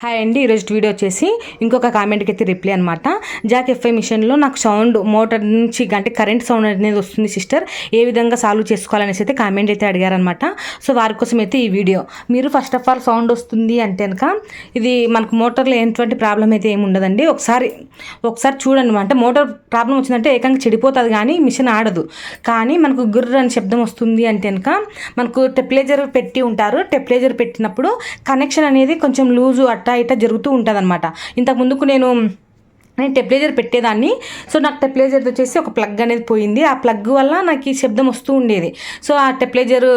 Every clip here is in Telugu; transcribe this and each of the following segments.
హాయ్ అండి ఈరోజు వీడియో వచ్చేసి ఇంకొక కామెంట్కి అయితే రిప్లై అనమాట జాక్ ఎఫ్ఐ మిషన్లో నాకు సౌండ్ మోటార్ నుంచి అంటే కరెంట్ సౌండ్ అనేది వస్తుంది సిస్టర్ ఏ విధంగా సాల్వ్ చేసుకోవాలనేసి అయితే కామెంట్ అయితే అడిగారనమాట సో వారి కోసం అయితే ఈ వీడియో. మీరు ఫస్ట్ ఆఫ్ ఆల్ సౌండ్ వస్తుంది అంటే కనుక ఇది మనకు మోటార్లో ఎటువంటి ప్రాబ్లం అయితే ఏమి ఉండదండి. ఒకసారి ఒకసారి చూడండి అంటే మోటార్ ప్రాబ్లం వచ్చిందంటే ఏకంగా చెడిపోతుంది కానీ మిషన్ ఆడదు. కానీ మనకు గుర్ర అని శబ్దం వస్తుంది అంటే కనుక మనకు టెప్లేజర్ పెట్టి ఉంటారు. టెప్లేజర్ పెట్టినప్పుడు కనెక్షన్ అనేది కొంచెం లూజు అట్టా ఇట్టా జరుగుతూ ఉంటుంది అనమాట ఇంతకు ముందుకు నేను నేను టెప్లేజర్ పెట్టేదాన్ని. సో నాకు టెప్లేజర్ వచ్చేసి ఒక ప్లగ్ అనేది పోయింది. ఆ ప్లగ్ వల్ల నాకు ఈ శబ్దం వస్తూ ఉండేది. సో ఆ టెప్లేజర్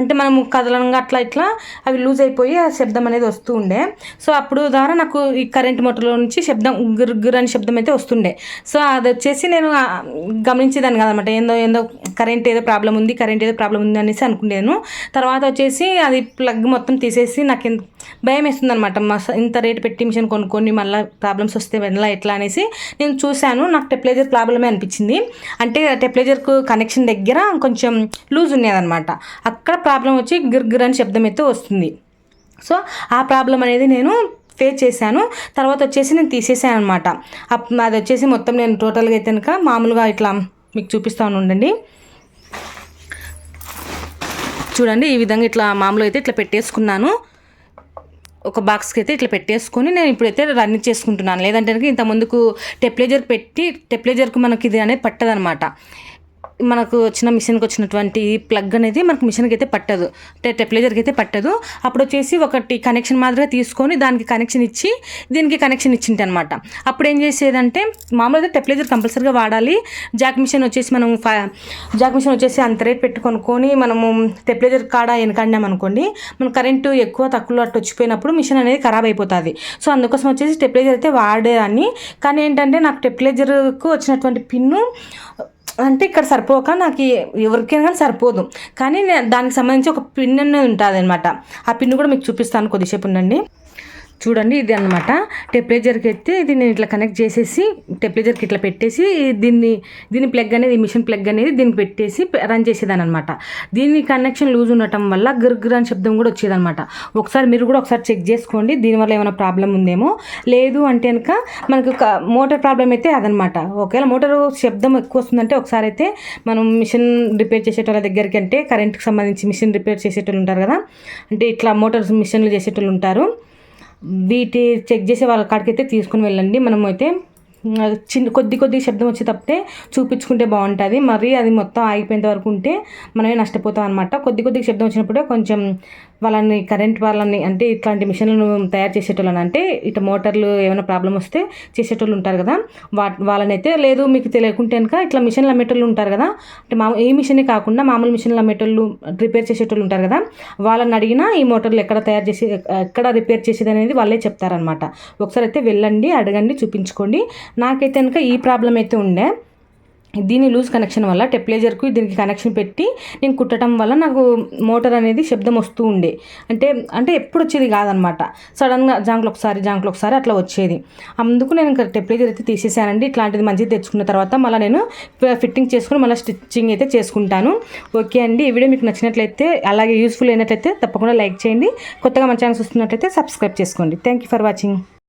అంటే మనము కదలంగా అట్లా ఇట్లా అవి లూజ్ అయిపోయి ఆ శబ్దం అనేది వస్తూ ఉండే. సో అప్పుడు ద్వారా నాకు ఈ కరెంట్ మోటార్లో నుంచి శబ్దం గుర్ అని శబ్దం అయితే వస్తుండే. సో అది వచ్చేసి నేను గమనించేదాన్ని కదనమాట. ఏందో ఏందో కరెంట్ ఏదో ప్రాబ్లం ఉంది కరెంట్ ఏదో ప్రాబ్లం ఉంది అనేసి అనుకునేను తర్వాత వచ్చేసి అది ప్లగ్ మొత్తం తీసేసి నాకు భయం వేస్తుంది అనమాట ఇంత రేటు పెట్టి మిషన్ కొనుక్కొని మళ్ళీ ప్రాబ్లమ్స్ వస్తే వెళ్ళా ఎట్లా అనేసి నేను చూశాను. నాకు టెప్లేజర్ ప్రాబ్లమే అనిపించింది. అంటే టెప్లేజర్కు కనెక్షన్ దగ్గర కొంచెం లూజ్ ఉన్నదనమాట అక్కడ ప్రాబ్లం వచ్చి గిర్ అని శబ్దం అయితే వస్తుంది. సో ఆ ప్రాబ్లం అనేది నేను ఫేస్ చేశాను. తర్వాత వచ్చేసి నేను తీసేసాను అనమాట అది వచ్చేసి మొత్తం నేను టోటల్గా అయితే కనుక మామూలుగా ఇట్లా మీకు చూపిస్తాను ఉండండి. చూడండి ఈ విధంగా ఇట్లా మామూలుగా అయితే ఇట్లా పెట్టేసుకున్నాను. ఒక బాక్స్కి అయితే ఇట్లా పెట్టేసుకొని నేను ఇప్పుడైతే రన్ చేసుకుంటున్నాను. లేదంటే ఇంత ముందుకు టెప్లేజర్ పెట్టి టెప్లేజర్కు మనకి ఇది అనేది పట్టదనమాట మనకు వచ్చిన మిషన్కి వచ్చినటువంటి ప్లగ్ అనేది మనకు మిషన్కి అయితే పట్టదు. టెప్లేజర్కి అయితే పట్టదు. అప్పుడు వచ్చేసి ఒకటి కనెక్షన్ మాదిరిగా తీసుకొని దానికి కనెక్షన్ ఇచ్చి దీనికి కనెక్షన్ ఇచ్చింటే అనమాట అప్పుడు ఏం చేసేదంటే మామూలుగా టెప్లేజర్ కంపల్సరీగా వాడాలి. జాక్ మిషన్ వచ్చేసి మనం జాక్ మిషన్ వచ్చేసి అంత రేట్ పెట్టుకొనుకొని మనము టెప్లేజర్ కాడ వెనకడినాం అనుకోండి మనం కరెంటు ఎక్కువ తక్కువలో అట్టు వచ్చిపోయినప్పుడు మిషన్ అనేది ఖరాబ్ అయిపోతుంది. సో అందుకోసం వచ్చేసి టెప్లేజర్ అయితే వాడేదాన్ని కానీ ఏంటంటే నాకు టెప్లేజర్కు వచ్చినటువంటి పిన్ను అంటే ఇక్కడ సరిపోక నాకు ఎవరికైనా కానీ సరిపోదు. కానీ దానికి సంబంధించి ఒక పిన్ అనేది ఉంటుంది అనమాట ఆ పిన్ కూడా మీకు చూపిస్తాను కొద్దిసేపు ఉండండి. చూడండి ఇది అనమాట టెంపరేచర్కి అయితే దీన్ని నేను ఇట్లా కనెక్ట్ చేసేసి టెంపరేచర్కి ఇట్లా పెట్టేసి దీన్ని దీని ప్లగ్ అనేది మిషన్ ప్లగ్ అనేది దీన్ని పెట్టేసి రన్ చేసేదాని అనమాట దీని కనెక్షన్ లూజ్ ఉండటం వల్ల గిర్గిర్ అని శబ్దం కూడా వచ్చేదనమాట ఒకసారి మీరు కూడా ఒకసారి చెక్ చేసుకోండి దీనివల్ల ఏమైనా ప్రాబ్లం ఉందేమో. లేదు అంటే కనుక మనకు మోటార్ ప్రాబ్లం అయితే అదనమాట ఒకవేళ మోటార్ శబ్దం ఎక్కువ వస్తుందంటే ఒకసారి అయితే మనం మిషన్ రిపేర్ చేసేటోళ్ళ దగ్గరికి అంటే కరెంట్కి సంబంధించి మిషన్ రిపేర్ చేసేటోళ్ళు ఉంటారు కదా అంటే ఇట్లా మోటార్స్ మిషన్లు చేసేటోళ్ళు ఉంటారు. వీటి చెక్ చేసే వాళ్ళ కాడికైతే తీసుకుని వెళ్ళండి. మనం అయితే చిన్న కొద్ది కొద్ది శబ్దం వచ్చేటప్పుడే చూపించుకుంటే బాగుంటుంది. మరి అది మొత్తం ఆగిపోయేంత వరకు ఉంటే మనమే నష్టపోతాం అనమాట కొద్ది కొద్ది శబ్దం వచ్చినప్పుడే కొంచెం వాళ్ళని కరెంట్ వాళ్ళని అంటే ఇట్లాంటి మిషన్లను తయారు చేసేటోళ్ళని అంటే ఇటు మోటార్లు ఏమైనా ప్రాబ్లం వస్తే చేసేటోళ్ళు ఉంటారు కదా. వా వాళ్ళనైతే లేదు మీకు తెలియకుంటే కనుక ఇట్లా మిషన్లు అమ్మేటోళ్ళు ఉంటారు కదా. అంటే మా ఏ మిషనే కాకుండా మామూలు మిషన్లు అమ్మేటోళ్ళు రిపేర్ చేసేటోళ్ళు ఉంటారు కదా. వాళ్ళని అడిగినా ఈ మోటార్లు ఎక్కడ తయారు చేసి ఎక్కడ రిపేర్ చేసేది అనేది వాళ్ళే చెప్తారనమాట ఒకసారి అయితే వెళ్ళండి అడగండి చూపించుకోండి. నాకైతే కనుక ఈ ప్రాబ్లం అయితే ఉండే. దీని లూజ్ కనెక్షన్ వల్ల టెప్లేజర్కు దీనికి కనెక్షన్ పెట్టి నేను కుట్టడం వల్ల నాకు మోటార్ అనేది శబ్దం వస్తూ ఉండే. అంటే అంటే ఎప్పుడు వచ్చేది కాదనమాట. సడన్గా జాంకులు ఒకసారి జాంకులు ఒకసారి అట్లా వచ్చేది. అందుకు నేను ఇంకా టెప్లేజర్ అయితే తీసేసానండి. ఇట్లాంటిది మంచిది తెచ్చుకున్న తర్వాత మళ్ళీ నేను ఫిట్టింగ్ చేసుకుని మళ్ళీ స్టిచ్చింగ్ అయితే చేసుకుంటాను. ఓకే అండి. ఈ వీడియో మీకు నచ్చినట్లయితే అలాగే యూస్ఫుల్ అయినట్లయితే తప్పకుండా లైక్ చేయండి. కొత్తగా మన ఛానల్స్ వస్తున్నట్లయితే సబ్స్క్రైబ్ చేసుకోండి. Thank you for watching.